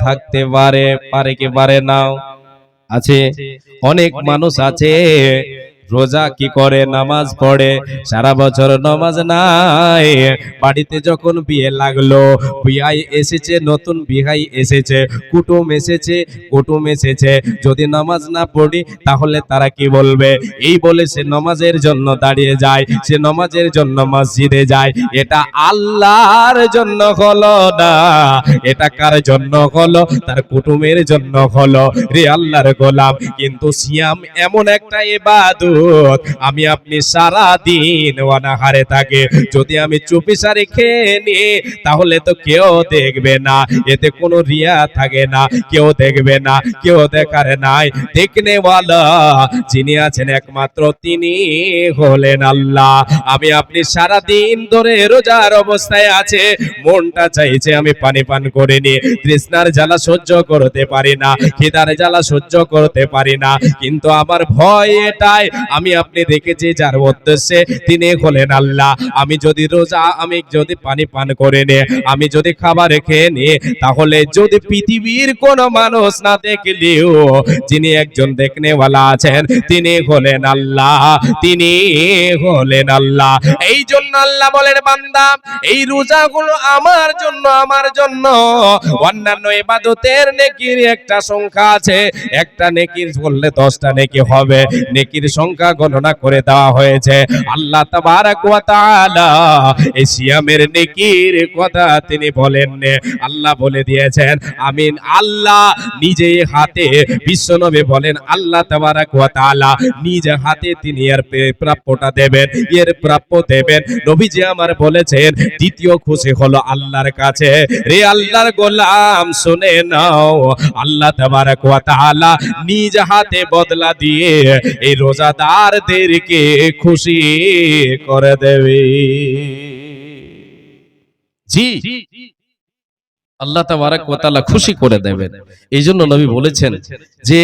থাকতে পারে পারে কি পারে নাও আছে অনেক মানুষ আছে রোজা কি করে, নামাজ পড়ে? সারা বছর নামাজ নাই। বাড়িতে যখন বিয়ে লাগল, বিয়াই এসেছে, নতুন বিহাই এসেছে, কুটুম এসেছে কুটুম এসেছে। যদি নামাজ না পড়ি, তাহলে তারা কি বলবে? এই বলে সে নামাজের জন্য দাঁড়িয়ে যায়, সে নামাজের জন্য মসজিদে যায়। এটা আল্লাহর জন্য হলো না। এটা কার জন্য হলো? তার কুটুমের জন্য হলো। রে আল্লাহর গোলাম, কিন্তু সিয়াম এমন একটা ইবাদত আমি আপনি সারা দিন অনাহারে থাকে। যদি আমি চুপি সারে খেয়ে নি তাহলে তো কেউ দেখবে না। এতে কোনো রিয়া থাকে না, কেউ দেখবে না, কেউ দেখার নাই। দেখনে যিনি আছেন একমাত্র তিনি হলেন আল্লাহ। আমি আপনি সারা দিন ধরে রোজার অবস্থায় আছে। মনটা চাইছে আমি পানি পান করে নি তৃষ্ণার জ্বালা সহ্য করতে পারি না, খিদার জ্বালা সহ্য করতে পারি না। কিন্তু আমার ভয় এটাই আমি আপনি দেখেছি যার উদ্দেশ্যে তিনি হলেন আল্লাহ। আমি যদি রোজা, আমি যদি পানি পান করে নে, আমি যদি খাবার খেয়ে নি, তাহলে যদি পৃথিবীর কোন মানুষ না দেখলেও যিনি একজন দেখনেওয়ালা আছেন, তিনি হলেন আল্লাহ। তিনি হলেন আল্লাহ। এই জন্য আল্লাহ বলেন, বান্দা, এই রোজাগুলো আমার জন্য আমার জন্য। অন্যান্য ইবাদতের নেকির একটা সংখ্যা আছে। একটা নেকির বললে দশটা নেকি হবে। নেকির সংখ্যা গণনা করে দেওয়া হয়েছে। আল্লাহ তাবারাক ওয়া নেকির কথা তিনি বলেন আল্লাহ বলে দিয়েছেন, আমিন, আল্লাহ নিজে হাতে, বিশ্বনবী বলেন, আল্লাহ তাবারাক ওয়া তাআলা নিজ হাতে তিনি এর প্রাপ্যটা দেবেন, এর প্রাপ্য দেবেন। নবীজি আমার বলেছেন, দ্বিতীয় খুশি হলো আল্লাহর কাছে। রে আল্লাহর গোলাম, শুনে নাও, আল্লাহ তাবারাক ওয়া তাআলা নিজ হাতে বদলা দিয়ে এই রোজাদারদেরকে খুশি করে দেবে। জি। আল্লাহ তাবারাক ওয়া তাআলা খুশি করে দেবেন। এই জন্য নবী বলেছেন যে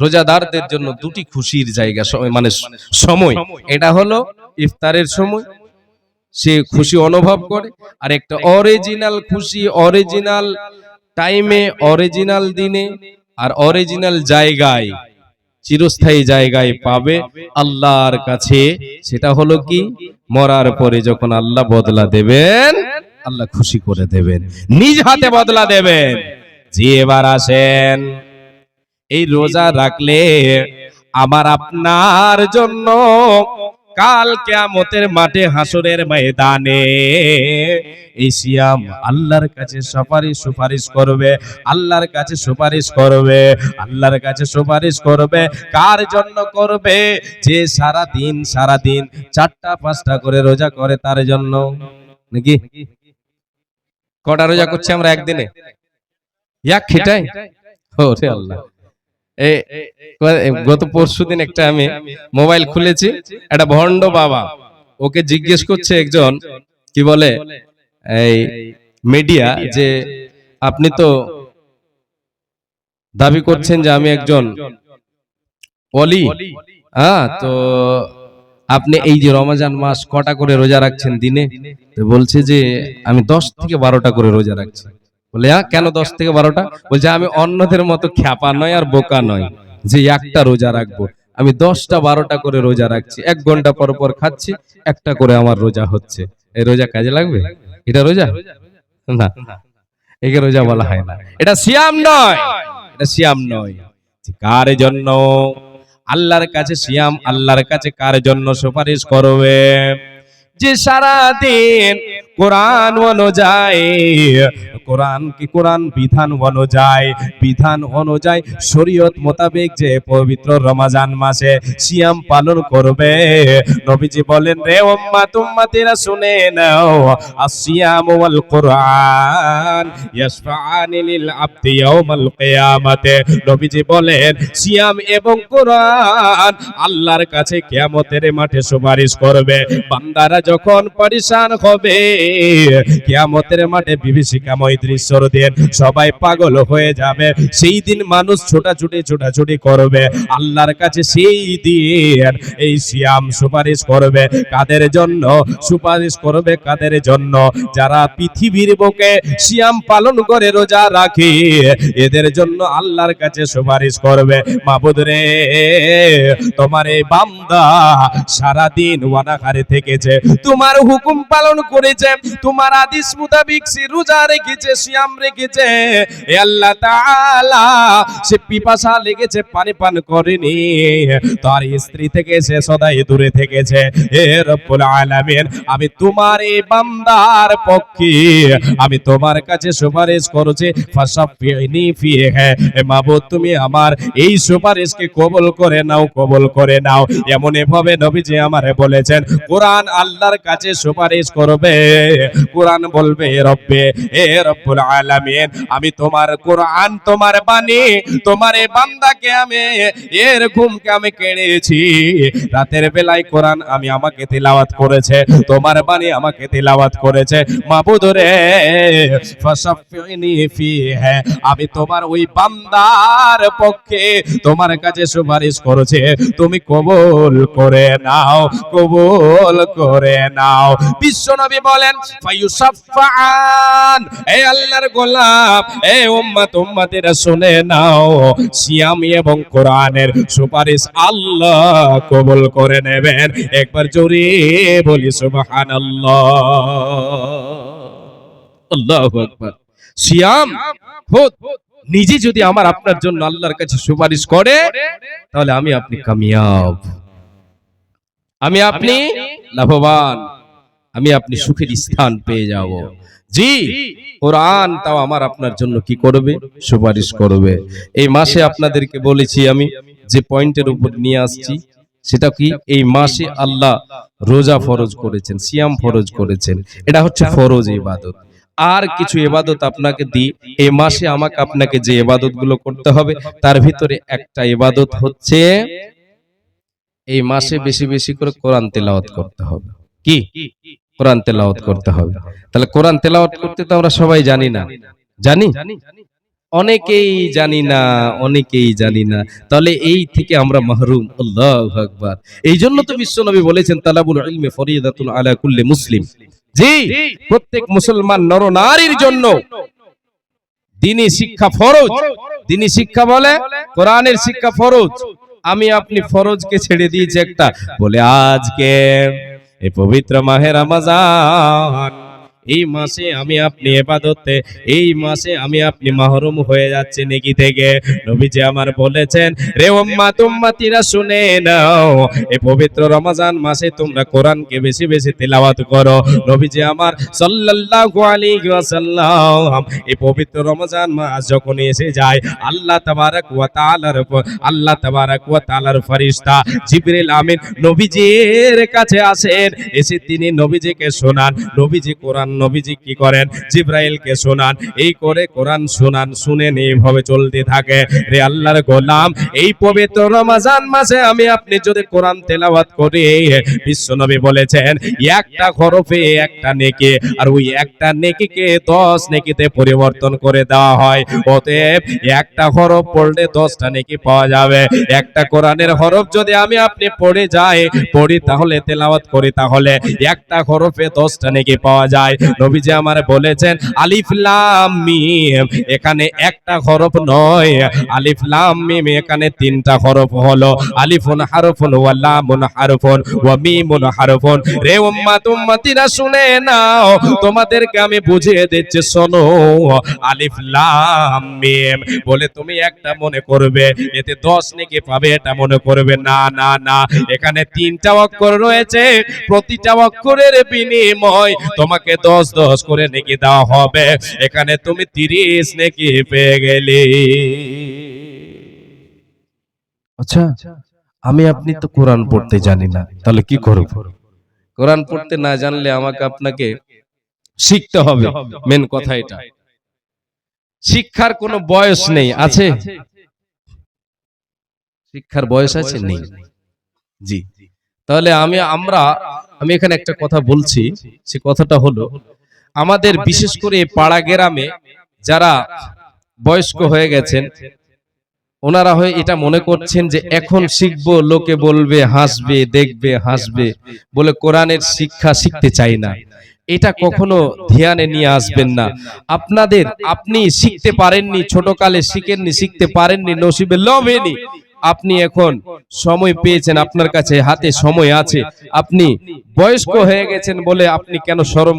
রোজাদারদের জন্য দুটি খুশির জায়গা মানে সময়। এটা হলো ইফতারের সময়। সে খুশি অনুভব করে। আর একটা অরিজিনাল খুশি, অরিজিনাল টাইমে, অরিজিনাল দিনে আর অরিজিনাল জায়গায় চিরস্থায়ী জায়গায় পাবে আল্লাহর কাছে। সেটা হলো কি? মরার পরে যখন আল্লাহ বদলা দেবেন, আল্লাহ খুশি করে দেবেন। নিজ হাতে বদলা দেবেন। যে এবার আসেন, এই রোজা রাখলে আমার আপনার জন্য কাল কেয়ামতের মাঠে হাসরের ময়দানে এই আল্লাহর কাছে সুপারিশ সুপারিশ করবে, আল্লাহর কাছে সুপারিশ করবে, আল্লাহর কাছে সুপারিশ করবে, কার জন্য করবে? যে সারা দিন সারা দিন চারটা, পাঁচটা করে রোজা করে তার জন্য। নাকি? কটা রোজা করছি আমরা একদিনে? এক খিটাই? ওরে আল্লাহ। গত পরশু দিন একটা আমি মোবাইল খুলেছি, একটা ভন্ড বাবা, ওকে জিজ্ঞেস করছে একজন, কি বলে, এই মিডিয়া যে আপনি তো দাবি করছেন যে আমি একজন অলি হ্যাঁ তো আপনি এই যে রমজান মাস কটা করে রোজা রাখছেন দিনে? বলছে যে আমি দশ থেকে বারোটা করে রোজা রাখছি। বলে কেন দশ থেকে বারোটা? বলছে, আমি অন্যদের মতো খ্যাপা নয় আর বোকা নয় যে একটা রোজা রাখব। আমি দশটা, বারোটা করে রোজা রাখছি। এক ঘণ্টা পর পর খাচ্ছি, একটা করে আমার রোজা হচ্ছে। এই রোজা কাজে লাগবে? এটা রোজা? না। একে রোজা বলা হয় না। এটা সিয়াম নয়। এটা সিয়াম নয়। কার জন্য? আল্লাহর কাছে সিয়াম, আল্লাহর কাছে কার জন্য সুপারিশ করবে? যে সারা দিন কোরআন অনুযায়ী, কোরআন কি কোরআন বিধান অনুযায়ী বিধান অনুযায়ী শরীয়ত মোতাবেক যে পবিত্র রমাজান মাসে সিয়াম পালন করবে। নবীজি বলেন, রে উম্মাত, উম্মাতিরা শুনে নাও আসিয়াম ওয়াল কোরআন ইয়াশফাআনি লিল আবদি ইয়াউমাল কিয়ামাতে। নবীজি বলেন, সিয়াম এবং কোরআন আল্লাহর কাছে কিয়ামতের মাঠে সুপারিশ করবে। বান্দারা যখন পরিশান হবে, কিয়ামতের মাঠে বিভীষিকাময় দৃশ্যর দিন সবাই পাগল হয়ে যাবে। সেই দিন মানুষ ছোটাছুটি ছোটাছুটি করবে। আল্লাহর কাছে সেই দিন এই সিয়াম সুপারিশ করবে। কাদের জন্য? সুপারিশ করবে কাদের জন্য? যারা পৃথিবীর বুকে সিয়াম পালন করে রোজা রাখে, এদের জন্য আল্লাহর কাছে সুপারিশ করবে। মাবুদ রে, তোমার এই বান্দা সারাদিন ওয়ানাকারে থেকেছে। তোমার হুকুম পালন করেছে, তোমার আদেশ মোতাবিক সে রোজা রেখেছে, সিয়াম রেখেছে। এ আল্লাহ তাআলা সে পিপাসা লেগেছে, পানি পান করেনি। তার স্ত্রী থেকে সে সদাই দূরে থেকেছে। হে রব্বুল আলামিন, আমি তোমার এই বান্দার পক্ষে, আমি তোমার কাছে সুপারিশ করছি ফাসাফিনি ফিহে মাবুদ, তুমি আমার এই সুপারিশকে কবুল করে নাও, কবুল করে নাও। এমন এভাবে নবীজি আমারে বলেছেন, কোরআন আল্লাহর কাছে সুপারিশ করবে। কোরআন বলবে রব্বে, এ রব্বুল আলামিন, আমি তোমার কোরআন তোমার বাণী, তোমার বান্দাকে আমি, এর ঘুমকে আমি কেড়েছি। রাতের বেলায় কোরআন আমি আমাকে তিলাওয়াত করেছে, তোমার বাণী আমাকে তিলাওয়াত করেছে। মাবুদ রে আমি তোমার ওই বান্দার পক্ষে তোমার কাছে সুপারিশ করেছে। তুমি কবুল করে নাও, কবুল করে নাও। বিশ্বনবী বলেন ফায়ুসাফান এ আল্লাহর গোলাম, এ উম্মত উম্মতেরা শুনে নাও। সিয়াম এবং কোরআনের সুপারিশ আল্লাহ কবুল করে নেবেন। একবার জোরে বলি, সুবহানাল্লাহ। আল্লাহু আকবার। সিয়াম, খোদ, নিজে যদি আমার আপনার জন্য আল্লাহর কাছে সুপারিশ করে, তাহলে আমি আপনি কামিয়াব। আমি আপনি লাভবান। আমি আপনি সুখের স্থান পেয়ে যাব। জি কোরআন তাও আমার আপনার জন্য কি করবে? সুপারিশ করবে। এই মাসে আপনাদেরকে বলেছি আমি যে পয়েন্টের উপর নিয়ে আসছি সেটা কি? এই মাসে আল্লাহ রোজা ফরজ করেছেন সিয়াম ফরজ করেছেন। এটা হচ্ছে ফরজ ইবাদত। আর কিছু এবাদত আপনাকে দিই। এই মাসে আমাকে আপনাকে যে এবাদতগুলো করতে হবে তার ভিতরে একটা এবাদত হচ্ছে এই মাসে বেশি বেশি করে কোরআন তেলাওয়াত করতে হবে। কি? কোরআন তেলাওয়াত করতে হবে। তাহলে কোরআন তেলাওয়াত করতে তো আমরা সবাই জানি না। জানি? অনেকেই জানি না অনেকেই জানি না। তাহলে এই থেকে আমরা মাহরুম। আল্লাহু আকবার। এই জন্য তো বিশ্বনবী বলেছেন তালাবুল ইলমে ফরিদাতুল আলা কুল্লি মুসলিম। জি প্রত্যেক মুসলমান নর নারীর জন্য। দিনী শিক্ষা ফরজ। দিনী শিক্ষা বলে কোরআনের শিক্ষা ফরজ। আমি আপনি ফরজকে ছেড়ে দিয়েছি একটা। বলে আজকে এই পবিত্র মাহের রমজান এই মাসে আমি আপনি এবাদতে, এই মাসে আমি আপনি মাহরুম হয়ে যাচ্ছে নেকি থেকে। নবীজি আমার বলেছেন, রে উম্মাত, উম্মাতিরা শুনে নাও এই পবিত্র রমজান মাসে তোমরা কোরআনকে বেশি বেশি তেলাওয়াত করো। নবীজি আমার, সাল্লাল্লাহু আলাইহি ওয়াসাল্লাম এই পবিত্র রমজান মাস যখন এসে যায়, আল্লাহ তাবারক ওয়া তাআলার আল্লাহ তাবারক ওয়া তাআলার ফেরেশতা জিবরিল আমিন নবীজির কাছে আসেন। এসে তিনি নবীজিকে শোনান। নবীজি কোরআন নবীজি কি করেন? জিব্রাইলকে শোনান। এই করে কোরআন শোনান শুনেন এইভাবে চলতে থাকে। রে আল্লাহর গোলাম, এই পবিত্র রমজান মাসে আমি আপনি যদি কোরআন তেলাওয়াত করি বিশ্বনবী বলেছেন, একটা হরফে একটা নেকি, আর ওই একটা নেকিকে দশ নেকিতে পরিবর্তন করে দেওয়া হয়। অতএব একটা হরফ পড়লে দশটা নেকি পাওয়া যাবে। একটা কোরআনের হরফ যদি আমি আপনি পড়ে যাই, পড়ি তাহলে, তেলাওয়াত করি তাহলে, একটা হরফে দশটা নেকি পাওয়া যায়। নবীজি আমার বলেছেন, আলিফ লাম মিম, এখানে একটা হরফ নয়। আলিফ লাম মিম, এখানে তিনটা হরফ হলো। আলিফুন হারফুন ওয়া লামুন হারফুন ওয়া মিমুন হারফুন। রে উম্মাত, উম্মাতিরা শুনে নাও, তোমাদেরকে আমি বুঝিয়ে দিচ্ছি, শোনো। আলিফ লাম মিম, বলে তুমি একটা মনে করবে, এতে 10 নেকি পাবে, এটা মনে করবে, না না না। এখানে তিনটা অক্ষর রয়েছে, প্রতিটা অক্ষরের বিনিময় তোমাকে 10 10 করে নেকি দেওয়া হবে। এখানে তুমি 30 নেকি পেয়ে গেলে। আচ্ছা আমি আপনি তো কোরআন পড়তে জানি না তাহলে কি করব? কোরআন পড়তে না জানলে আমাকে আপনাকে শিখতে হবে। মেন কথা এটা। শিক্ষার কোনো বয়স নেই আছে? শিক্ষার বয়স আছে? নেই। জি। তাহলে আমি আমরা আমি এখানে একটা কথা বলছি। সে কথাটা হলো, আমাদের বিশেষ করে পাড়া গ্রামে যারা বয়স্ক হয়ে গেছেন, ওনারা হয়ে এটা মনে করছেন যে এখন শিখব, লোকে বলবে, হাসবে, দেখবে, হাসবে বলে কোরআনের শিক্ষা শিখতে চাই না। এটা কখনো ধ্যানে নিয়ে আসবেন না। আপনাদের, আপনি শিখতে পারেননি, ছোটকালে শিখেননি, শিখতে পারেননি, নসিবে লবেনি। আপনি এখন সময় পেয়েছেন আপনার কাছে হাতে সময় আছে। আপনি বয়স্ক হয়ে গেছেন বলে আপনি কেন শরম